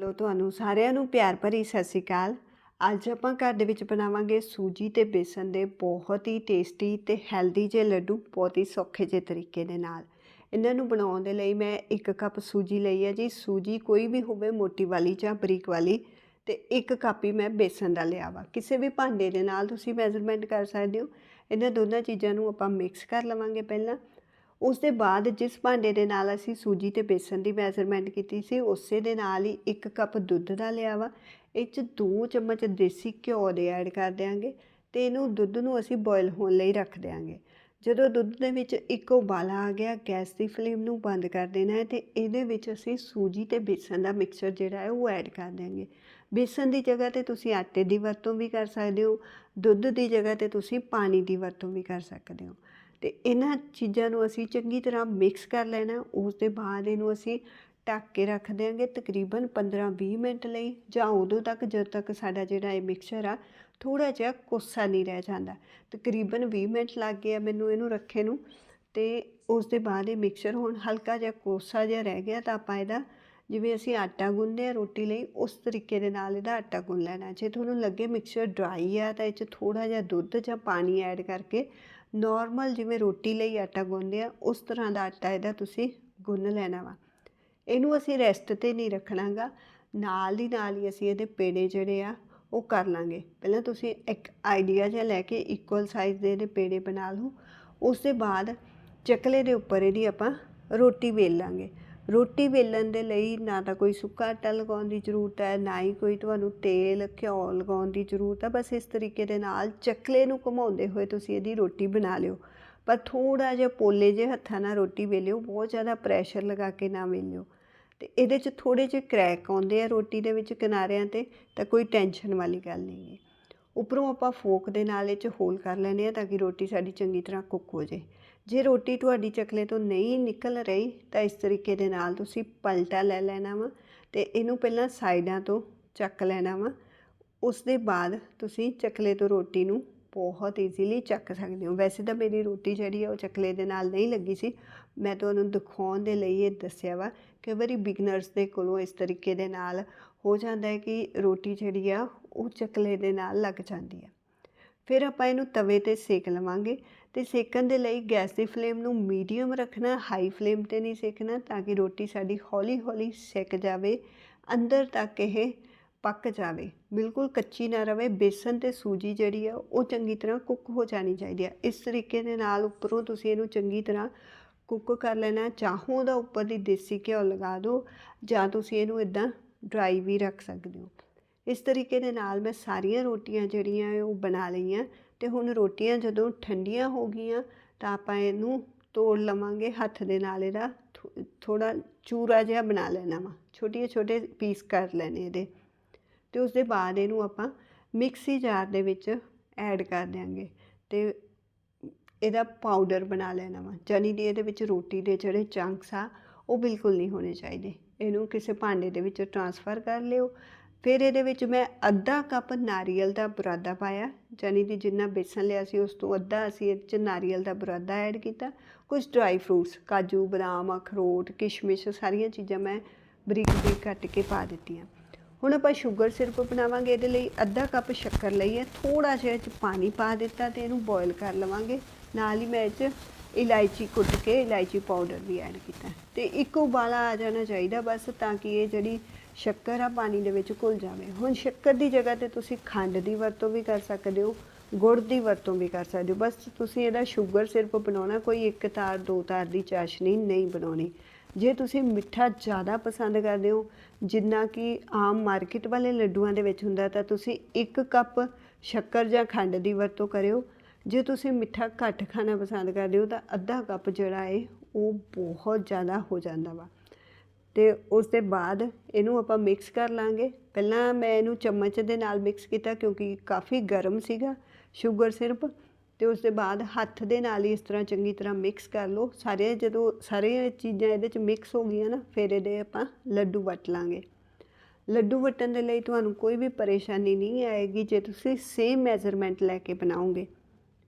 ਲੋ ਤੁਹਾਨੂੰ ਸਾਰਿਆਂ ਨੂੰ ਪਿਆਰ ਭਰੀ ਸਤਿ ਸ਼੍ਰੀ ਅਕਾਲ। ਅੱਜ ਆਪਾਂ ਘਰ ਦੇ ਵਿੱਚ ਬਣਾਵਾਂਗੇ ਸੂਜੀ ਤੇ ਬੇਸਨ ਦੇ ਬਹੁਤ ਹੀ ਟੇਸਟੀ ਤੇ ਹੈਲਦੀ ਜਿਹੇ ਲੱਡੂ, ਬਹੁਤ ਹੀ ਸੌਖੇ ਜਿਹੇ ਤਰੀਕੇ ਦੇ ਨਾਲ। ਇਹਨਾਂ ਨੂੰ ਬਣਾਉਣ ਦੇ ਲਈ ਮੈਂ ਇੱਕ ਕੱਪ ਸੂਜੀ ਲਈ ਹੈ ਜੀ। ਸੂਜੀ ਕੋਈ ਵੀ ਹੋਵੇ ਮੋਟੀ ਵਾਲੀ ਜਾਂ ਬਰੀਕ ਵਾਲੀ, ਤੇ ਇੱਕ ਕੱਪ ਹੀ ਮੈਂ ਬੇਸਨ ਦਾ ਲਿਆ ਵਾ। ਕਿਸੇ ਵੀ ਭਾਂਡੇ ਦੇ ਨਾਲ ਤੁਸੀਂ ਮੈਜ਼ਰਮੈਂਟ ਕਰ ਸਕਦੇ ਹੋ। ਇਹਨਾਂ ਦੋਨਾਂ ਚੀਜ਼ਾਂ ਨੂੰ ਆਪਾਂ ਮਿਕਸ ਕਰ ਲਵਾਂਗੇ ਪਹਿਲਾਂ। ਉਸ ਦੇ ਬਾਅਦ ਜਿਸ ਭਾਂਡੇ ਦੇ ਨਾਲ ਅਸੀਂ ਸੂਜੀ ਤੇ ਬੇਸਨ ਦੀ ਮੈਜ਼ਰਮੈਂਟ ਕੀਤੀ ਸੀ, ਉਸੇ ਦੇ ਨਾਲ ਹੀ ਇੱਕ ਕੱਪ ਦੁੱਧ ਦਾ ਲਿਆ ਵਾ। ਇਹ 'ਚ 2 ਚਮਚ ਦੇਸੀ ਘਿਓ ਦੇ ਐਡ ਕਰ ਦਿਆਂਗੇ ਤੇ ਇਹਨੂੰ ਦੁੱਧ ਨੂੰ ਅਸੀਂ ਬੋਇਲ ਹੋਣ ਲਈ ਰੱਖ ਦਿਆਂਗੇ। ਜਦੋਂ ਦੁੱਧ ਦੇ ਵਿੱਚ ਇੱਕ ਉਬਾਲਾ ਆ ਗਿਆ, ਗੈਸ ਦੀ ਫਲੇਮ ਨੂੰ ਬੰਦ ਕਰ ਦੇਣਾ ਹੈ ਤੇ ਇਹਦੇ ਵਿੱਚ ਅਸੀਂ ਸੂਜੀ ਤੇ ਬੇਸਨ ਦਾ ਮਿਕਸਚਰ ਜਿਹੜਾ ਹੈ ਉਹ ਐਡ ਕਰ ਦਿਆਂਗੇ। ਬੇਸਨ ਦੀ ਜਗ੍ਹਾ ਤੇ ਤੁਸੀਂ ਆਟੇ ਦੀ ਵਰਤੋਂ ਵੀ ਕਰ ਸਕਦੇ ਹੋ, ਦੁੱਧ ਦੀ ਜਗ੍ਹਾ ਤੇ ਤੁਸੀਂ ਪਾਣੀ ਦੀ ਵਰਤੋਂ ਵੀ ਕਰ ਸਕਦੇ ਹੋ। ਤੇ ਇਹਨਾਂ ਚੀਜ਼ਾਂ ਨੂੰ ਅਸੀਂ ਚੰਗੀ ਤਰ੍ਹਾਂ ਮਿਕਸ ਕਰ ਲੈਣਾ। ਉਸ ਦੇ ਬਾਅਦ ਇਹਨੂੰ ਅਸੀਂ ਢੱਕ ਕੇ ਰੱਖ ਦਿਆਂਗੇ ਤਕਰੀਬਨ 15-20 ਮਿੰਟ ਲਈ, ਜਾਂ ਉਦੋਂ ਤੱਕ ਜਦ ਤੱਕ ਸਾਡਾ ਜਿਹੜਾ ਇਹ ਮਿਕਸਚਰ ਆ ਥੋੜਾ ਜਿਹਾ ਕੋਸਾ ਨਹੀਂ ਰਹਿ ਜਾਂਦਾ। ਤਕਰੀਬਨ 20 ਮਿੰਟ ਲੱਗ ਗਏ ਮੈਨੂੰ ਇਹਨੂੰ ਰੱਖੇ ਨੂੰ ਤੇ ਉਸ ਦੇ ਬਾਅਦ ਇਹ ਮਿਕਸਚਰ ਹੁਣ ਹਲਕਾ ਜਿਹਾ ਕੋਸਾ ਜਿਹਾ ਰਹਿ ਗਿਆ ਤਾਂ ਆਪਾਂ ਇਹਦਾ ਜਿਵੇਂ ਅਸੀਂ ਆਟਾ ਗੁੰਨਦੇ ਆ ਰੋਟੀ ਲਈ, ਉਸ ਤਰੀਕੇ ਦੇ ਨਾਲ ਇਹਦਾ ਆਟਾ ਗੁੰਨ ਲੈਣਾ। ਜੇ ਤੁਹਾਨੂੰ ਲੱਗੇ ਮਿਕਸਚਰ ਡਰਾਈ ਆ, ਤਾਂ ਇਹ 'ਚ ਥੋੜਾ ਜਿਹਾ ਦੁੱਧ ਜਾਂ ਪਾਣੀ ਐਡ ਕਰਕੇ ਨਾਰਮਲ ਜਿਵੇਂ ਰੋਟੀ ਲਈ ਆਟਾ ਗੁੰਨਦੇ ਆ ਉਸ ਤਰ੍ਹਾਂ ਦਾ ਆਟਾ ਇਹਦਾ ਤੁਸੀਂ ਗੁੰਨ ਲੈਣਾ ਵਾ। ਇਹਨੂੰ ਅਸੀਂ ਰੈਸਟ ਤੇ ਨਹੀਂ ਰੱਖਣਾਗਾ। ਨਾਲ ਦੀ ਨਾਲ ਹੀ ਅਸੀਂ ਇਹਦੇ ਪੇੜੇ ਜਿਹੜੇ ਆ, ਉਹ ਕਰ ਲਾਂਗੇ। ਪਹਿਲਾਂ ਤੁਸੀਂ ਇੱਕ ਆਈਡੀਆ ਜਿਹਾ ਲੈ ਕੇ ਇਕੁਅਲ ਸਾਈਜ਼ ਦੇ ਇਹਦੇ ਪੇੜੇ ਬਣਾ ਲਓ। ਉਸ ਦੇ ਬਾਅਦ ਚਕਲੇ ਦੇ ਉੱਪਰ ਇਹਦੀ ਆਪਾਂ ਰੋਟੀ ਵੇਲ ਲਾਂਗੇ। ਰੋਟੀ ਵੇਲਣ ਦੇ ਲਈ ਨਾ ਤਾਂ ਕੋਈ ਸੁੱਕਾ ਆਟਾ ਲਗਾਉਣ ਦੀ ਜ਼ਰੂਰਤ ਹੈ, ਨਾ ਹੀ ਕੋਈ ਤੁਹਾਨੂੰ ਤੇਲ, ਘਿਓ ਲਗਾਉਣ ਦੀ ਜ਼ਰੂਰਤ ਹੈ। ਬਸ ਇਸ ਤਰੀਕੇ ਦੇ ਨਾਲ ਚੱਕਲੇ ਨੂੰ ਘੁਮਾਉਂਦੇ ਹੋਏ ਤੁਸੀਂ ਇਹਦੀ ਰੋਟੀ ਬਣਾ ਲਿਓ। ਪਰ ਥੋੜਾ ਜਿਹਾ ਪੋਲੇ ਜਿਹੇ ਹੱਥਾਂ ਨਾਲ ਰੋਟੀ ਵੇਲਿਓ, ਬਹੁਤ ਜ਼ਿਆਦਾ ਪ੍ਰੈਸ਼ਰ ਲਗਾ ਕੇ ਨਾ ਵੇਲਿਓ। ਤੇ ਇਹਦੇ 'ਚ ਥੋੜੇ ਜਿਹੇ ਕ੍ਰੈਕ ਆਉਂਦੇ ਆ ਰੋਟੀ ਦੇ ਵਿੱਚ ਕਿਨਾਰਿਆਂ ਤੇ, ਤਾਂ ਕੋਈ ਟੈਨਸ਼ਨ ਵਾਲੀ ਗੱਲ ਨਹੀਂ ਹੈ। ਉੱਪਰੋਂ ਆਪਾਂ ਫੋਕ ਦੇ ਨਾਲ ਇਹ 'ਚ ਹੋਲ ਕਰ ਲੈਣੇ ਆ ਤਾਂ ਕਿ ਰੋਟੀ ਸਾਡੀ ਚੰਗੀ ਤਰ੍ਹਾਂ ਕੁੱਕ ਹੋ ਜੇ ਜੇ ਰੋਟੀ ਤੁਹਾਡੀ ਚਕਲੇ ਤੋਂ ਨਹੀਂ ਨਿਕਲ ਰਹੀ, ਤਾਂ ਇਸ ਤਰੀਕੇ ਦੇ ਨਾਲ ਤੁਸੀਂ ਪਲਟਾ ਲੈ ਲੈਣਾ ਵਾ ਤੇ ਇਹਨੂੰ ਪਹਿਲਾਂ ਸਾਈਡਾਂ ਤੋਂ ਚੱਕ ਲੈਣਾ ਵਾ। ਉਸ ਦੇ ਬਾਅਦ ਤੁਸੀਂ ਚਕਲੇ ਤੋਂ ਰੋਟੀ ਨੂੰ ਬਹੁਤ ਈਜ਼ੀਲੀ ਚੱਕ ਸਕਦੇ ਹੋ। ਵੈਸੇ ਤਾਂ ਮੇਰੀ ਰੋਟੀ ਜਿਹੜੀ ਆ ਉਹ ਚਕਲੇ ਦੇ ਨਾਲ ਨਹੀਂ ਲੱਗੀ ਸੀ। ਮੈਂ ਤੁਹਾਨੂੰ ਦਿਖਾਉਣ ਦੇ ਲਈ ਇਹ ਦੱਸਿਆ ਵਾ ਕਿ ਵਾਰੀ ਬਿਗਨਰਸ ਦੇ ਕੋਲੋਂ ਇਸ ਤਰੀਕੇ ਦੇ ਨਾਲ ਹੋ ਜਾਂਦਾ ਹੈ ਕਿ ਰੋਟੀ ਜਿਹੜੀ ਆ ਉਹ ਚਕਲੇ ਦੇ ਨਾਲ ਲੱਗ ਜਾਂਦੀ ਆ। ਫਿਰ ਆਪਾਂ ਇਹਨੂੰ ਤਵੇ ਤੇ ਸੇਕ ਲਵਾਂਗੇ ਤੇ ਸੇਕਣ ਦੇ ਲਈ ਗੈਸ ਦੀ ਫਲੇਮ ਨੂੰ ਮੀਡੀਅਮ ਰੱਖਣਾ, ਹਾਈ ਫਲੇਮ ਤੇ ਨਹੀਂ ਸੇਕਣਾ ਤਾਂ ਕਿ ਰੋਟੀ ਸਾਡੀ ਹੌਲੀ-ਹੌਲੀ ਸੇਕ ਜਾਵੇ, ਅੰਦਰ ਤੱਕ ਇਹ ਪੱਕ ਜਾਵੇ। ਬਿਲਕੁਲ ਕੱਚੀ ਨਾ ਰਵੇ, ਬੇਸਨ ਤੇ ਸੂਜੀ ਜਿਹੜੀ ਆ ਉਹ ਚੰਗੀ ਤਰ੍ਹਾਂ ਕੁੱਕ ਹੋ ਜਾਣੀ ਚਾਹੀਦੀ ਆ। ਇਸ ਤਰੀਕੇ ਦੇ ਨਾਲ ਉੱਪਰੋਂ ਤੁਸੀਂ ਇਹਨੂੰ ਚੰਗੀ ਤਰ੍ਹਾਂ ਕੁੱਕ ਕਰ ਲੈਣਾ। ਚਾਹੋ ਉਹਦਾ ਉੱਪਰ ਦੀ ਦੇਸੀ ਘਿਓ ਲਗਾ ਦਿਓ ਜਾਂ ਤੁਸੀਂ ਇਹਨੂੰ ਇਦਾਂ ਡਰਾਈ ਵੀ ਰੱਖ ਸਕਦੇ ਹੋ। ਇਸ ਤਰੀਕੇ ਦੇ ਨਾਲ ਮੈਂ ਸਾਰੀਆਂ ਰੋਟੀਆਂ ਜਿਹੜੀਆਂ ਉਹ ਬਣਾ ਲਈਆਂ ਤੇ ਹੁਣ ਰੋਟੀਆਂ ਜਦੋਂ ਠੰਡੀਆਂ ਹੋ ਗਈਆਂ ਤਾਂ ਆਪਾਂ ਇਹਨੂੰ ਤੋੜ ਲਵਾਂਗੇ, ਹੱਥ ਦੇ ਨਾਲ ਇਹਦਾ ਥੋੜਾ ਚੂਰਾ ਜਿਹਾ ਬਣਾ ਲੈਣਾ ਵਾ ਛੋਟੇ ਛੋਟੇ ਪੀਸ ਕਰ ਲੈਣੇ ਇਹਦੇ ਤੇ ਉਸ ਦੇ ਬਾਅਦ ਇਹਨੂੰ ਆਪਾਂ ਮਿਕਸੀ ਜਾਰ ਦੇ ਵਿੱਚ ਐਡ ਕਰ ਦਿਆਂਗੇ ਤੇ ਇਹਦਾ ਪਾਊਡਰ ਬਣਾ ਲੈਣਾ ਵਾ ਜਾਨੀ ਦੀ ਇਹਦੇ ਵਿੱਚ ਰੋਟੀ ਦੇ ਜਿਹੜੇ ਚੰਕਸ ਆ ਉਹ ਬਿਲਕੁਲ ਨਹੀਂ ਹੋਣੇ ਚਾਹੀਦੇ। ਇਹਨੂੰ ਕਿਸੇ ਭਾਂਡੇ ਦੇ ਵਿੱਚ ਟਰਾਂਸਫਰ ਕਰ ਲਿਓ ਫਿਰ ਇਹਦੇ ਵਿੱਚ ਮੈਂ ਅੱਧਾ ਕੱਪ ਨਾਰੀਅਲ ਦਾ ਬੁਰਾਦਾ ਪਾਇਆ ਜਾਨੀ ਕਿ ਜਿੰਨਾ ਬੇਸਨ ਲਿਆ ਸੀ ਉਸ ਤੋਂ ਅੱਧਾ ਅਸੀਂ ਇਹ 'ਚ ਨਾਰੀਅਲ ਦਾ ਬੁਰਾਦਾ ਐਡ ਕੀਤਾ। ਕੁਝ ਡਰਾਈ ਫਰੂਟਸ ਕਾਜੂ, ਬਦਾਮ, ਅਖਰੋਟ, ਕਿਸ਼ਮਿਸ਼ ਸਾਰੀਆਂ ਚੀਜ਼ਾਂ ਮੈਂ ਬਰੀਕ ਬਰੀਕ ਕੱਟ ਕੇ ਪਾ ਦਿੱਤੀਆਂ। ਹੁਣ ਆਪਾਂ ਸ਼ੂਗਰ ਸਿਰਪ ਬਣਾਵਾਂਗੇ, ਇਹਦੇ ਲਈ ਅੱਧਾ ਕੱਪ ਸ਼ੱਕਰ ਲਈ ਹੈ ਥੋੜਾ ਜਿਹਾ ਚ ਪਾਣੀ ਪਾ ਦਿੱਤਾ ਤੇ ਇਹਨੂੰ ਬੋਇਲ ਕਰ ਲਵਾਂਗੇ। ਨਾਲ ਹੀ ਮੈਂ ਇਹ 'ਚ ਇਲਾਇਚੀ ਕੁੱਟ ਕੇ ਇਲਾਇਚੀ ਪਾਊਡਰ ਵੀ ਐਡ ਕੀਤਾ। ਤੇ ਇੱਕ ਉਬਾਲਾ ਆ ਜਾਣਾ ਚਾਹੀਦਾ ਬਸ, ਤਾਂ ਕਿ ਇਹ ਜਿਹੜੀ ਸ਼ੱਕਰ ਆ, ਪਾਣੀ ਦੇ ਵਿੱਚ ਘੁਲ ਜਾਵੇ। ਹੁਣ ਸ਼ੱਕਰ ਦੀ ਜਗ੍ਹਾ ਤੇ ਤੁਸੀਂ ਖੰਡ ਦੀ ਵਰਤੋਂ ਵੀ ਕਰ ਸਕਦੇ ਹੋ, ਗੁੜ ਦੀ ਵਰਤੋਂ ਵੀ ਕਰ ਸਕਦੇ ਹੋ। ਬਸ ਤੁਸੀਂ ਇਹਦਾ ਸ਼ੂਗਰ ਸਿਰਫ ਬਣਾਉਣਾ, ਕੋਈ ਇੱਕ ਤਾਰ, ਦੋ ਤਾਰ ਦੀ ਚਾਸ਼ਨੀ ਨਹੀਂ ਬਣਾਉਣੀ। ਜੇ ਤੁਸੀਂ ਮਿੱਠਾ ਜ਼ਿਆਦਾ ਪਸੰਦ ਕਰਦੇ ਹੋ, ਜਿੰਨਾ ਕਿ ਆਮ ਮਾਰਕੀਟ ਵਾਲੇ ਲੱਡੂਆਂ ਦੇ ਵਿੱਚ ਹੁੰਦਾ, ਤਾਂ ਤੁਸੀਂ ਇੱਕ ਕੱਪ ਸ਼ੱਕਰ ਜਾਂ ਖੰਡ ਦੀ ਵਰਤੋਂ ਕਰਿਓ। ਜੇ ਤੁਸੀਂ ਮਿੱਠਾ ਘੱਟ ਖਾਣਾ ਪਸੰਦ ਕਰਦੇ ਹੋ, ਤਾਂ ਅੱਧਾ ਕੱਪ ਜਿਹੜਾ ਹੈ ਉਹ ਬਹੁਤ ਜ਼ਿਆਦਾ ਹੋ ਜਾਂਦਾ ਵਾ। ਅਤੇ ਉਸ ਦੇ ਬਾਅਦ ਇਹਨੂੰ ਆਪਾਂ ਮਿਕਸ ਕਰ ਲਾਂਗੇ। ਪਹਿਲਾਂ ਮੈਂ ਇਹਨੂੰ ਚਮਚ ਦੇ ਨਾਲ ਮਿਕਸ ਕੀਤਾ ਕਿਉਂਕਿ ਕਾਫੀ ਗਰਮ ਸੀਗਾ ਸ਼ੂਗਰ ਸਿਰਪ ਅਤੇ ਉਸ ਦੇ ਬਾਅਦ ਹੱਥ ਦੇ ਨਾਲ ਹੀ ਇਸ ਤਰ੍ਹਾਂ ਚੰਗੀ ਤਰ੍ਹਾਂ ਮਿਕਸ ਕਰ ਲਓ। ਸਾਰੇ ਜਦੋਂ ਸਾਰੇ ਚੀਜ਼ਾਂ ਇਹਦੇ ਚ ਮਿਕਸ ਹੋ ਗਈਆਂ ਨਾ, ਫਿਰ ਇਹਦੇ ਆਪਾਂ ਲੱਡੂ ਵਟ ਲਾਂਗੇ। ਲੱਡੂ ਵਟਣ ਦੇ ਲਈ ਤੁਹਾਨੂੰ ਕੋਈ ਵੀ ਪਰੇਸ਼ਾਨੀ ਨਹੀਂ ਆਏਗੀ ਜੇ ਤੁਸੀਂ ਸੇਮ ਮੈਜ਼ਰਮੈਂਟ ਲੈ ਕੇ ਬਣਾਓਗੇ।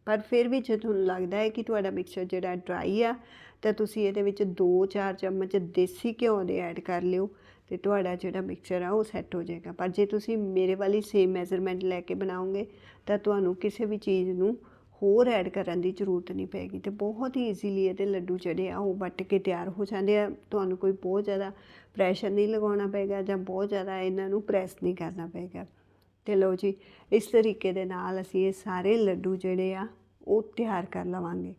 ਪਰ ਫਿਰ ਵੀ ਜੇ ਤੁਹਾਨੂੰ ਲੱਗਦਾ ਹੈ ਕਿ ਤੁਹਾਡਾ ਮਿਕਸਚਰ ਜਿਹੜਾ ਡਰਾਈ ਆ, ਤਾਂ ਤੁਸੀਂ ਇਹਦੇ ਵਿੱਚ 2-4 ਚਮਚ ਦੇਸੀ ਘਿਓ ਦੇ ਐਡ ਕਰ ਲਿਓ ਤੇ ਤੁਹਾਡਾ ਜਿਹੜਾ ਮਿਕਸਚਰ ਆ ਉਹ ਸੈੱਟ ਹੋ ਜਾਏਗਾ। ਪਰ ਜੇ ਤੁਸੀਂ ਮੇਰੇ ਵਾਲੀ ਸੇਮ ਮੈਜ਼ਰਮੈਂਟ ਲੈ ਕੇ ਬਣਾਓਗੇ, ਤਾਂ ਤੁਹਾਨੂੰ ਕਿਸੇ ਵੀ ਚੀਜ਼ ਨੂੰ ਹੋਰ ਐਡ ਕਰਨ ਦੀ ਜ਼ਰੂਰਤ ਨਹੀਂ ਪਏਗੀ ਤੇ ਬਹੁਤ ਹੀ ਈਜ਼ੀਲੀ ਇਹਦੇ ਲੱਡੂ ਜਿਹੜੇ ਆ ਉਹ ਵੱਟ ਕੇ ਤਿਆਰ ਹੋ ਜਾਂਦੇ ਆ। ਤੁਹਾਨੂੰ ਕੋਈ ਬਹੁਤ ਜ਼ਿਆਦਾ ਪ੍ਰੈਸ਼ਰ ਨਹੀਂ ਲਗਾਉਣਾ ਪਏਗਾ ਜਾਂ ਬਹੁਤ ਜ਼ਿਆਦਾ ਇਹਨਾਂ ਨੂੰ ਪ੍ਰੈਸ ਨਹੀਂ ਕਰਨਾ ਪਏਗਾ। ਤੇ ਲਓ ਜੀ, ਇਸ ਤਰੀਕੇ ਦੇ ਨਾਲ ਅਸੀਂ ਇਹ ਸਾਰੇ ਲੱਡੂ ਜਿਹੜੇ ਆ, ਉਹ ਤਿਆਰ ਕਰ ਲਵਾਂਗੇ।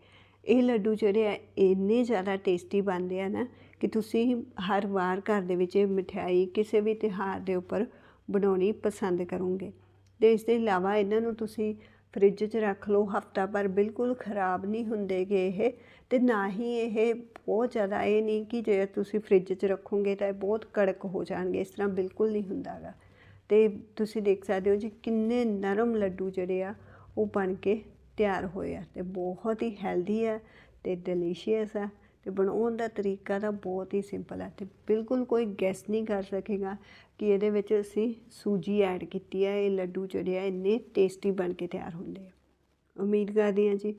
ਇਹ ਲੱਡੂ ਜਿਹੜੇ ਆ, ਇੰਨੇ ਜ਼ਿਆਦਾ ਟੇਸਟੀ ਬਣਦੇ ਆ ਨਾ ਕਿ ਤੁਸੀਂ ਹਰ ਵਾਰ ਘਰ ਦੇ ਵਿੱਚ ਇਹ ਮਠਿਆਈ ਕਿਸੇ ਵੀ ਤਿਉਹਾਰ ਦੇ ਉੱਪਰ ਬਣਾਉਣੀ ਪਸੰਦ ਕਰੋਗੇ। ਤੇ ਇਸ ਦੇ ਇਲਾਵਾ ਇਹਨਾਂ ਨੂੰ ਤੁਸੀਂ ਫ੍ਰਿਜ 'ਚ ਰੱਖ ਲਓ, ਹਫਤਾ ਭਰ ਬਿਲਕੁਲ ਖਰਾਬ ਨਹੀਂ ਹੁੰਦੇਗੇ ਇਹ। ਤੇ ਨਾ ਹੀ ਇਹ ਬਹੁਤ ਜ਼ਿਆਦਾ, ਇਹ ਨਹੀਂ ਕਿ ਜੇ ਤੁਸੀਂ ਫ੍ਰਿਜ 'ਚ ਰੱਖੋਗੇ ਤਾਂ ਇਹ ਬਹੁਤ ਕੜਕ ਹੋ ਜਾਣਗੇ, ਇਸ ਤਰ੍ਹਾਂ ਬਿਲਕੁਲ ਨਹੀਂ ਹੁੰਦਾਗਾ। ਅਤੇ ਤੁਸੀਂ ਦੇਖ ਸਕਦੇ ਹੋ ਜੀ ਕਿੰਨੇ ਨਰਮ ਲੱਡੂ ਜਿਹੜੇ ਆ, ਉਹ ਬਣ ਕੇ ਤਿਆਰ ਹੋਏ ਆ ਅਤੇ ਬਹੁਤ ਹੀ ਹੈਲਦੀ ਆ ਅਤੇ ਡਿਲੀਸ਼ੀਅਸ ਆ ਅਤੇ ਬਣਾਉਣ ਦਾ ਤਰੀਕਾ ਤਾਂ ਬਹੁਤ ਹੀ ਸਿੰਪਲ ਹੈ ਅਤੇ ਬਿਲਕੁਲ ਕੋਈ ਗੈਸ ਨਹੀਂ ਕਰ ਸਕੇਗਾ ਕਿ ਇਹਦੇ ਵਿੱਚ ਅਸੀਂ ਸੂਜੀ ਐਡ ਕੀਤੀ ਹੈ ਇਹ ਲੱਡੂ ਜਿਹੜੇ ਆ ਇੰਨੇ ਟੇਸਟੀ ਬਣ ਕੇ ਤਿਆਰ ਹੁੰਦੇ ਆ। ਉਮੀਦ ਕਰਦੀ ਹਾਂ ਜੀ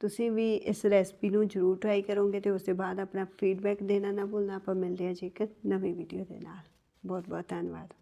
ਤੁਸੀਂ ਵੀ ਇਸ ਰੈਸਪੀ ਨੂੰ ਜ਼ਰੂਰ ਟਰਾਈ ਕਰੋਗੇ ਤੇ ਉਸ ਤੋਂ ਬਾਅਦ ਆਪਣਾ ਫੀਡਬੈਕ ਦੇਣਾ ਨਾ ਭੁੱਲਣਾ। ਆਪਾਂ ਮਿਲਦੇ ਹਾਂ ਜੀ ਇੱਕ ਨਵੀਂ ਵੀਡੀਓ ਦੇ ਨਾਲ। ਬਹੁਤ ਬਹੁਤ ਧੰਨਵਾਦ।